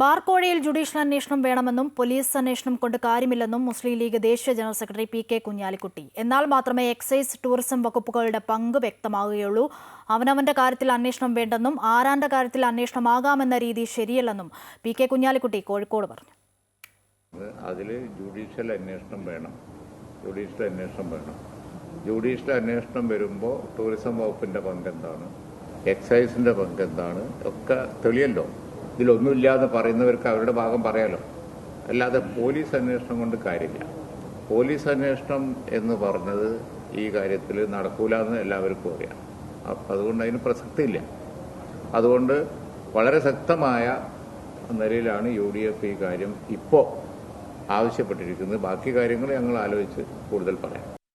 ബാർക്കോഴയിൽ judicial അന്വേഷണം വേണമെന്നും police അന്വേഷണം കൊണ്ട് കാര്യമില്ലെന്നും മുസ്ലിം ലീഗ് ദേശീയ general secretary P K Kunhalikutty. എന്നാൽ മാത്രമേ എക്സൈസ് ടൂറിസം വകുപ്പുകളുടെ പങ്ക് വ്യക്തമാകുകയുള്ളൂ അവനവന്റെ കാര്യത്തിൽ അന്വേഷണം വേണ്ടെന്നും ആരാന്റെ കാര്യത്തിൽ അന്വേഷണമാകാമെന്ന രീതി ശരിയല്ലെന്നും പി കെ കുഞ്ഞാലിക്കുട്ടി കോഴിക്കോട് പറഞ്ഞു. അതിൽ ജുഡീഷ്യൽ അന്വേഷണം വേണം. ജുഡീഷ്യൽ അന്വേഷണം വേണം. ജുഡീഷ്യൽ അന്വേഷണം വരുമ്പോൾ ടൂറിസം വകുപ്പിന്റെ പങ്ക് എന്താണ് എക്സൈസിന്റെ പങ്ക് എന്താണ് ഒക്കെ തെളിയല്ലോ. ഇതിലൊന്നുമില്ലാതെ പറയുന്നവർക്ക് അവരുടെ ഭാഗം പറയാലോ? അല്ലാതെ പോലീസ് അന്വേഷണം കൊണ്ട് കാര്യമില്ല. പോലീസ് അന്വേഷണം എന്ന് പറഞ്ഞത് ഈ കാര്യത്തിൽ നടക്കൂല എന്ന് എല്ലാവർക്കും അറിയാം. അപ്പം അതുകൊണ്ട് അതിന് പ്രസക്തിയില്ല. അതുകൊണ്ട് വളരെ ശക്തമായ നിലയിലാണ് യു ഡി എഫ് ഈ കാര്യം ഇപ്പോൾ ആവശ്യപ്പെട്ടിരിക്കുന്നത്. ബാക്കി കാര്യങ്ങൾ ഞങ്ങൾ ആലോചിച്ച് കൂടുതൽ പറയാം.